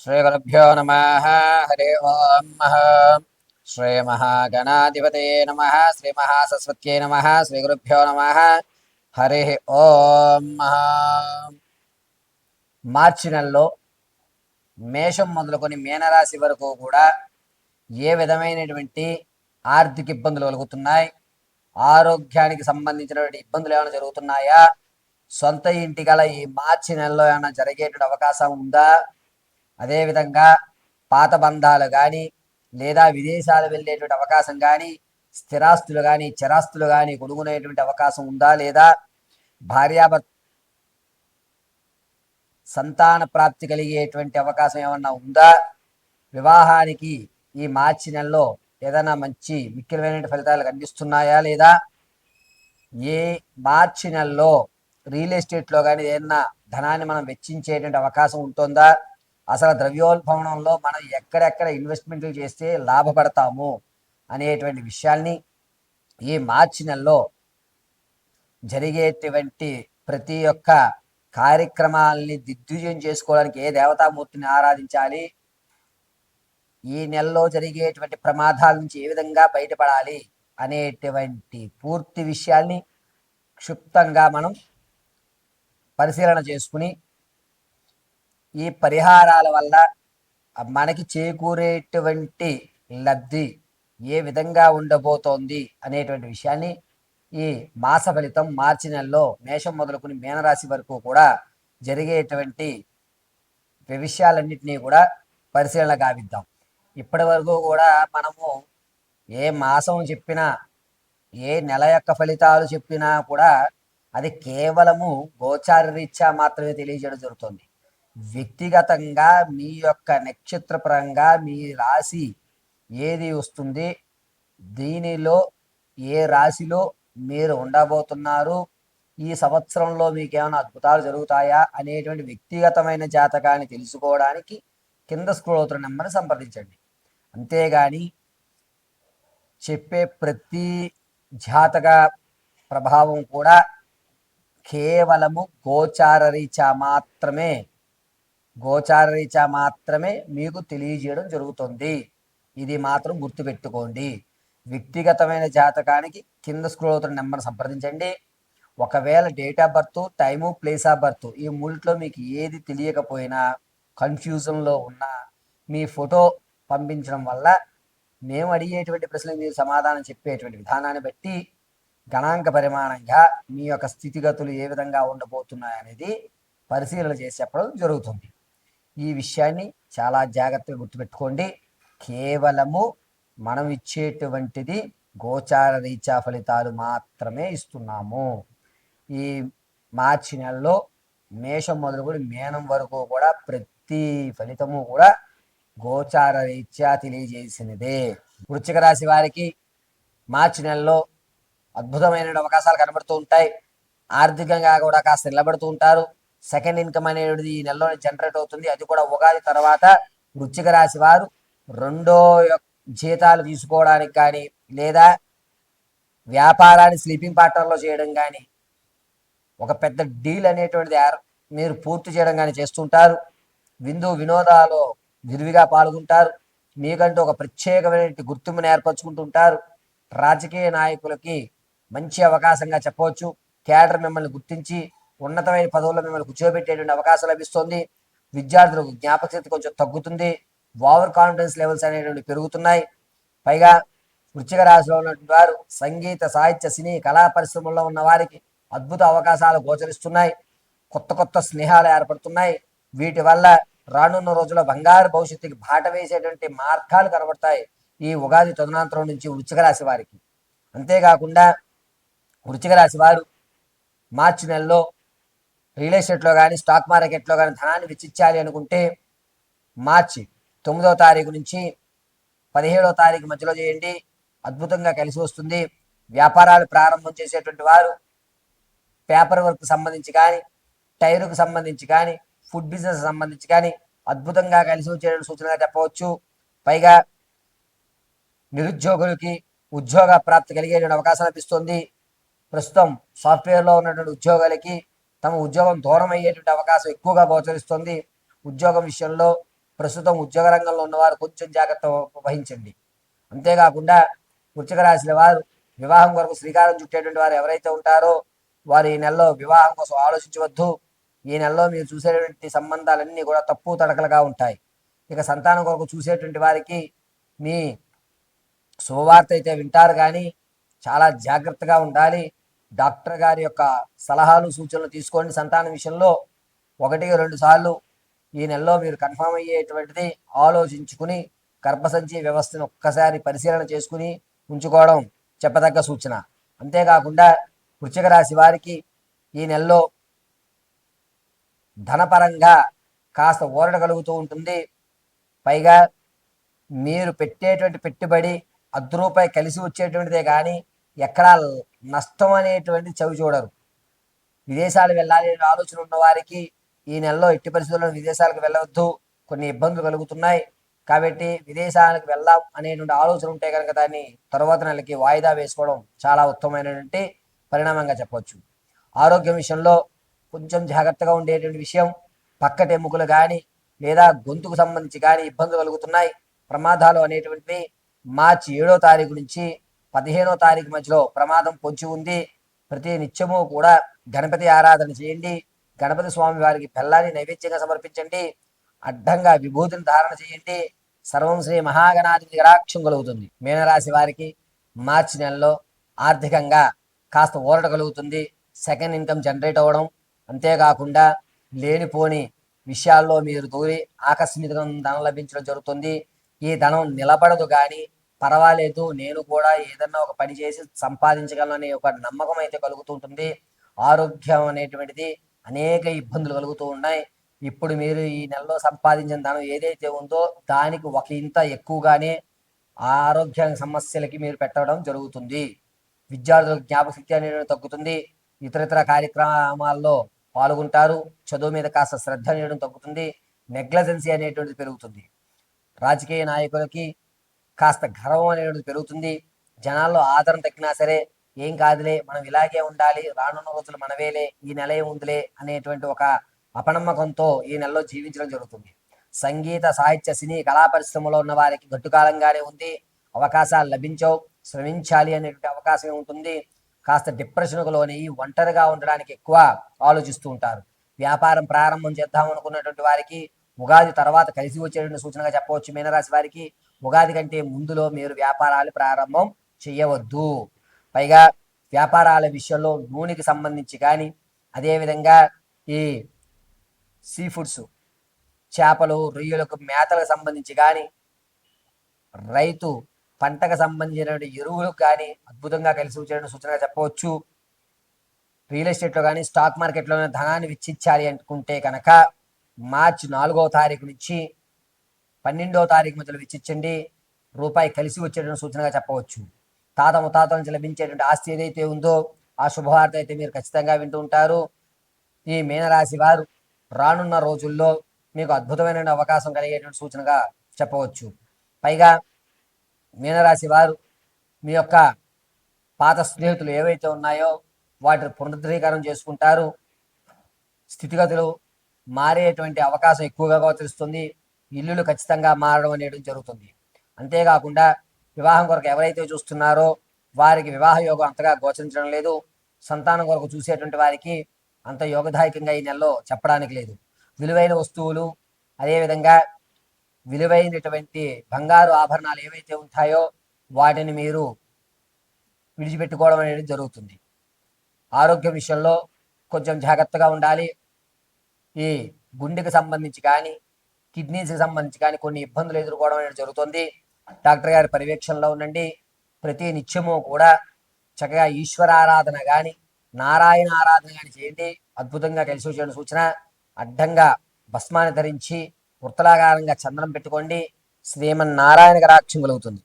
శ్రీగురుభ్యో నమ హరి ఓం శ్రీ మహాగణాధిపతే నమ శ్రీమహాసరస్వత్యై నమ శ్రీగురుభ్యో నమ. హరి ఓం మార్చి నెలలో మేషం మొదలుకొని మీనరాశి వరకు కూడా ఏ విధమైనటువంటి ఆర్థిక ఇబ్బందులు కలుగుతున్నాయి? ఆరోగ్యానికి సంబంధించినటువంటి ఇబ్బందులు ఏమైనా జరుగుతున్నాయా? సొంత ఇంటి గల ఈ మార్చి నెలలో ఏమైనా జరిగేటువంటి అవకాశం ఉందా? అదేవిధంగా పాత బంధాలు కానీ లేదా విదేశాలు వెళ్ళేటువంటి అవకాశం కానీ స్థిరాస్తులు కానీ చిరాస్తులు కానీ కొనుక్కునేటువంటి అవకాశం ఉందా లేదా? భార్యాభర్త సంతాన ప్రాప్తి కలిగేటువంటి అవకాశం ఏమన్నా ఉందా? వివాహానికి ఈ మార్చి నెలలో ఏదైనా మంచి ముఖ్యమైన ఫలితాలు కనిపిస్తున్నాయా లేదా? ఏ మార్చి నెలలో రియల్ ఎస్టేట్లో కానీ ఏదైనా ధనాన్ని మనం వెచ్చించేటువంటి అవకాశం ఉంటుందా? అసలు ద్రవ్యోల్బణంలో మనం ఎక్కడెక్కడ ఇన్వెస్ట్మెంట్లు చేస్తే లాభపడతాము అనేటువంటి విషయాల్ని ఈ మార్చి నెలలో జరిగేటువంటి ప్రతి ఒక్క కార్యక్రమాలని దిగ్విజయం చేసుకోవడానికి ఏ దేవతామూర్తిని ఆరాధించాలి? ఈ నెలలో జరిగేటువంటి ప్రమాదాల నుంచి ఏ విధంగా బయటపడాలి అనేటువంటి పూర్తి విషయాల్ని క్షుప్తంగా మనం పరిశీలన చేసుకుని ఈ పరిహారాల వల్ల మనకి చేకూరేటువంటి లబ్ధి ఏ విధంగా ఉండబోతోంది అనేటువంటి విషయాన్ని ఈ మాస ఫలితం మార్చి నెలలో మేషం మొదలుకుని మీనరాశి వరకు కూడా జరిగేటువంటి విషయాలన్నింటినీ కూడా పరిశీలన గావిద్దాం. ఇప్పటి వరకు కూడా మనము ఏ మాసం చెప్పినా ఏ నెల యొక్క ఫలితాలు చెప్పినా కూడా అది కేవలము గోచార రీత్యా మాత్రమే తెలియజేయడం జరుగుతుంది. వ్యక్తిగతంగా మీ యొక్క నక్షత్రపరంగా మీ రాశి ఏది వస్తుంది? దీనిలో ఏ రాశిలో మీరు ఉండబోతున్నారు? ఈ సంవత్సరంలో మీకు ఏమైనా అద్భుతాలు జరుగుతాయా? అనేటువంటి వ్యక్తిగతమైన జాతకాన్ని తెలుసుకోవడానికి కింద స్క్రోల్ అవుతున్న నెంబర్ని సంప్రదించండి. అంతేగాని చెప్పే ప్రతి జాతక ప్రభావం కూడా కేవలము గోచార రీత్యా మాత్రమే. గోచార రీత్యా మాత్రమే మీకు తెలియజేయడం జరుగుతుంది. ఇది మాత్రం గుర్తుపెట్టుకోండి. వ్యక్తిగతమైన జాతకానికి కింద స్క్రోల్ అవుతున్న నెంబర్ సంప్రదించండి. ఒకవేళ date of birth time place of birth ఈ మూడిట్లో మీకు ఏది తెలియకపోయినా కన్ఫ్యూజన్లో ఉన్నా మీ ఫోటో పంపించడం వల్ల మేము అడిగేటువంటి ప్రశ్నలకు మీరు సమాధానం చెప్పేటువంటి విధానాన్ని బట్టి గణాంక పరిమాణంగా మీ యొక్క స్థితిగతులు ఏ విధంగా ఉండబోతున్నాయనేది పరిశీలన చేసి చెప్పడం జరుగుతుంది. ఈ విషయాన్ని చాలా జాగ్రత్తగా గుర్తుపెట్టుకోండి. కేవలము మనం ఇచ్చేటువంటిది గోచార రీత్యా ఫలితాలు మాత్రమే ఇస్తున్నాము. ఈ మార్చి నెలలో మేషం మొదలుకొని మేనం వరకు కూడా ప్రతి ఫలితము కూడా గోచార రీత్యా తెలియజేసినదే. వృశ్చిక రాశి వారికి మార్చి నెలలో అద్భుతమైన అవకాశాలు కనబడుతూ ఉంటాయి. ఆర్థికంగా కూడా కాస్త నిలబడుతూ ఉంటారు. సెకండ్ ఇన్కమ్ అనేది ఈ నెలలో జనరేట్ అవుతుంది. అది కూడా ఉగాది తర్వాత వృచ్చిక రాశి వారు రెండో జీతాలు తీసుకోవడానికి కానీ లేదా వ్యాపారాన్ని స్లీపింగ్ పార్ట్నర్లో చేయడం కానీ ఒక పెద్ద డీల్ అనేటువంటిది మీరు పూర్తి చేయడం కానీ చేస్తుంటారు. విందు వినోదాలు విరివిగా పాల్గొంటారు. మీకంటూ ఒక ప్రత్యేకమైన గుర్తింపును ఏర్పరచుకుంటుంటారు. రాజకీయ నాయకులకి మంచి అవకాశంగా చెప్పవచ్చు. కేడర్ మిమ్మల్ని గుర్తించి ఉన్నతమైన పదవుల్లో మిమ్మల్ని కూర్చోబెట్టేటువంటి అవకాశం లభిస్తుంది. విద్యార్థులకు జ్ఞాపకశక్తి కొంచెం తగ్గుతుంది. ఓవర్ కాన్ఫిడెన్స్ లెవెల్స్ అనేటువంటి పెరుగుతున్నాయి. పైగా వృచ్చిక రాశిలో ఉన్నటువంటి వారు సంగీత సాహిత్య సినీ కళా పరిశ్రమల్లో ఉన్న వారికి అద్భుత అవకాశాలు గోచరిస్తున్నాయి. కొత్త కొత్త స్నేహాలు ఏర్పడుతున్నాయి. వీటి వల్ల రానున్న రోజుల్లో బంగారు భవిష్యత్తుకి బాట వేసేటువంటి మార్గాలు కనబడతాయి ఈ ఉగాది తదనంతరం నుంచి వృచ్చిక రాశి వారికి. అంతేకాకుండా వృచ్చిక రాశి వారు మార్చి నెలలో రియల్ ఎస్టేట్లో కానీ స్టాక్ మార్కెట్లో కానీ ధనాన్ని వెచ్చించాలి అనుకుంటే మార్చి తొమ్మిదవ తారీఖు నుంచి పదిహేడవ తారీఖు మధ్యలో చేయండి. అద్భుతంగా కలిసి వస్తుంది. వ్యాపారాలు ప్రారంభం చేసేటువంటి వారు పేపర్ వర్క్ సంబంధించి కానీ టైరుకు సంబంధించి కానీ ఫుడ్ బిజినెస్ సంబంధించి కానీ అద్భుతంగా కలిసి వచ్చే సూచనగా చెప్పవచ్చు. పైగా నిరుద్యోగులకి ఉద్యోగ ప్రాప్తి కలిగే అవకాశం లభిస్తుంది. ప్రస్తుతం సాఫ్ట్వేర్లో ఉన్నటువంటి ఉద్యోగాలకి తమ ఉద్యోగం దూరం అయ్యేటువంటి అవకాశం ఎక్కువగా గోచరిస్తుంది. ఉద్యోగం విషయంలో ప్రస్తుతం ఉద్యోగ రంగంలో ఉన్నవారు కొంచెం జాగ్రత్త వహించండి. అంతేకాకుండా వృచ్చిక రాశి వారు వివాహం కొరకు శ్రీకారం చుట్టేటువంటి వారు ఎవరైతే ఉంటారో వారు ఈ నెలలో వివాహం కోసం ఆలోచించవద్దు. ఈ నెలలో మీరు చూసేటువంటి సంబంధాలన్నీ కూడా తప్పు తడకలుగా ఉంటాయి. ఇక సంతానం కొరకు చూసేటువంటి వారికి మీ శుభవార్త అయితే వింటారు కానీ చాలా జాగ్రత్తగా ఉండాలి. డాక్టర్ గారి యొక్క సలహాలు సూచనలు తీసుకోండి సంతానం విషయంలో. ఒకటి రెండు సార్లు ఈ నెలలో మీరు కన్ఫామ్ అయ్యేటువంటిది ఆలోచించుకుని గర్భసంచి వ్యవస్థను ఒక్కసారి పరిశీలన చేసుకుని ఉంచుకోవడం చెప్పదగ్గ సూచన. అంతేకాకుండా వృశ్చిక రాశి వారికి ఈ నెలలో ధనపరంగా కాస్త ఊరట కలుగుతూ ఉంటుంది. పైగా మీరు పెట్టేటువంటి పెట్టుబడి అర్ధ రూపాయి కలిసి వచ్చేటువంటిదే కానీ ఎక్కడా నష్టం అనేటువంటి చవి చూడరు. విదేశాలు వెళ్ళాలి అనే ఆలోచన ఉన్న వారికి ఈ నెలలో ఎట్టి పరిస్థితుల్లో విదేశాలకు వెళ్ళవద్దు. కొన్ని ఇబ్బందులు కలుగుతున్నాయి. కాబట్టి విదేశాలకు వెళ్దాం అనేటువంటి ఆలోచన ఉంటే కనుక దాన్ని తర్వాత నెలకి వాయిదా వేసుకోవడం చాలా ఉత్తమమైనటువంటి పరిణామంగా చెప్పవచ్చు. ఆరోగ్యం విషయంలో కొంచెం జాగ్రత్తగా ఉండేటువంటి విషయం. పక్కటెముకలు కానీ లేదా గొంతుకు సంబంధించి కానీ ఇబ్బందులు కలుగుతున్నాయి. ప్రమాదాలు అనేటువంటివి మార్చి ఏడో తారీఖు నుంచి పదిహేనో తారీఖు మధ్యలో ప్రమాదం పొంచి ఉంది. ప్రతి నిత్యము కూడా గణపతి ఆరాధన చేయండి. గణపతి స్వామి వారికి బెల్లాన్ని నైవేద్యంగా సమర్పించండి. అడ్డంగా విభూతిని ధారణ చేయండి. సర్వం శ్రీ మహాగణాధిపతి గరాక్షం కలుగుతుంది. మీనరాశి వారికి మార్చి నెలలో ఆర్థికంగా కాస్త ఊరట కలుగుతుంది. సెకండ్ ఇన్కమ్ జనరేట్ అవ్వడం అంతేకాకుండా లేనిపోని విషయాల్లో మీరు దూరి ఆకస్మిక ధనం లభించడం జరుగుతుంది. ఈ ధనం నిలబడదు కానీ పర్వాలేదు నేను కూడా ఏదన్నా ఒక పని చేసి సంపాదించగలననే ఒక నమ్మకం అయితే కలుగుతూ ఉంటుంది ఆరోగ్యం అనేటువంటిది అనేక ఇబ్బందులు కలుగుతూ ఉన్నాయి. ఇప్పుడు మీరు ఈ నెలలో సంపాదించిన ధనం ఏదైతే ఉందో దానికి ఒక ఇంత ఎక్కువగానే ఆరోగ్య సమస్యలకి మీరు పెట్టడం జరుగుతుంది. విద్యార్థులకు జ్ఞాపకశక్తి అనేది తగ్గుతుంది. ఇతరితర కార్యక్రమాల్లో పాల్గొంటారు. చదువు మీద కాస్త శ్రద్ధ అనేయడం తగ్గుతుంది. నెగ్లజెన్సీ అనేటువంటిది పెరుగుతుంది. రాజకీయ నాయకులకి కాస్త గర్వం అనేది పెరుగుతుంది. జనాల్లో ఆదరణ తగ్గినా సరే ఏం కాదులే మనం ఇలాగే ఉండాలి రానున్న రోజులు మనవేలే ఈ నెల ఉందిలే అనేటువంటి ఒక అపనమ్మకంతో ఈ నెలలో జీవించడం జరుగుతుంది. సంగీత సాహిత్య సినీ కళా పరిశ్రమలో ఉన్న వారికి గట్టుకాలంగానే ఉంది. అవకాశాలు లభించవు. శ్రమించాలి అనేటువంటి అవకాశం ఉంటుంది. కాస్త డిప్రెషన్కు లోని ఒంటరిగా ఉండడానికి ఎక్కువ ఆలోచిస్తూ ఉంటారు. వ్యాపారం ప్రారంభం చేద్దాం అనుకున్నటువంటి వారికి ఉగాది తర్వాత కలిసి వచ్చేటువంటి సూచనగా చెప్పవచ్చు మీనరాశి వారికి. ఉగాది కంటే ముందులో మీరు వ్యాపారాలు ప్రారంభం చేయవద్దు. పైగా వ్యాపారాల విషయంలో నూనెకి సంబంధించి కానీ అదేవిధంగా ఈ సీ ఫుడ్స్ చేపలు రొయ్యలకు మేతలకు సంబంధించి కానీ రైతు పంటకు సంబంధించిన ఎరువులకు కానీ అద్భుతంగా కలిసి వచ్చేటువంటి సూచనగా చెప్పవచ్చు. రియల్ ఎస్టేట్లో కానీ స్టాక్ మార్కెట్లో ధనాన్ని వెచ్చించాలి అనుకుంటే కనుక మార్చి నాలుగవ తారీఖు నుంచి పన్నెండవ తారీఖు మధ్యలో వెచ్చించండి రూపాయి కలిసి వచ్చేటువంటి సూచనగా చెప్పవచ్చు. తాత ముతాత నుంచి లభించేటువంటి ఆస్తి ఏదైతే ఉందో ఆ శుభవార్త అయితే మీరు ఖచ్చితంగా వింటూ ఉంటారు. ఈ మీనరాశి వారు రానున్న రోజుల్లో మీకు అద్భుతమైన అవకాశం కలిగేటువంటి సూచనగా చెప్పవచ్చు. పైగా మీనరాశి వారు మీ యొక్క పాత స్నేహితులు ఏవైతే ఉన్నాయో వాటిని పునరుద్ధరీకరణ చేసుకుంటారు. స్థితిగతులు మారేటువంటి అవకాశం ఎక్కువగా గోచరిస్తుంది. ఇల్లులు ఖచ్చితంగా మారడం అనేది జరుగుతుంది. అంతేకాకుండా వివాహం కొరకు ఎవరైతే చూస్తున్నారో వారికి వివాహ యోగం అంతగా గోచరించడం లేదు. సంతానం కొరకు చూసేటువంటి వారికి అంత యోగదాయకంగా ఈ నెలలో చెప్పడానికి లేదు. విలువైన వస్తువులు అదేవిధంగా విలువైనటువంటి బంగారు ఆభరణాలు ఏవైతే ఉంటాయో వాటిని మీరు విడిచిపెట్టుకోవడం అనేది జరుగుతుంది. ఆరోగ్య విషయంలో కొంచెం జాగ్రత్తగా ఉండాలి. ఈ గుండెకి సంబంధించి కానీ కిడ్నీస్కి సంబంధించి కానీ కొన్ని ఇబ్బందులు ఎదుర్కోవడం అనేది జరుగుతుంది. డాక్టర్ గారి పర్యవేక్షణలో ఉండండి. ప్రతి నిత్యము కూడా చక్కగా ఈశ్వర ఆరాధన కానీ నారాయణ ఆరాధన కానీ చేయండి. అద్భుతంగా కలిసి వచ్చిన సూచన. అడ్డంగా భస్మాన్ని ధరించి వృత్తలాకారంగా చందనం పెట్టుకోండి. శ్రీమన్నారాయణ గరాక్షం కలుగుతుంది.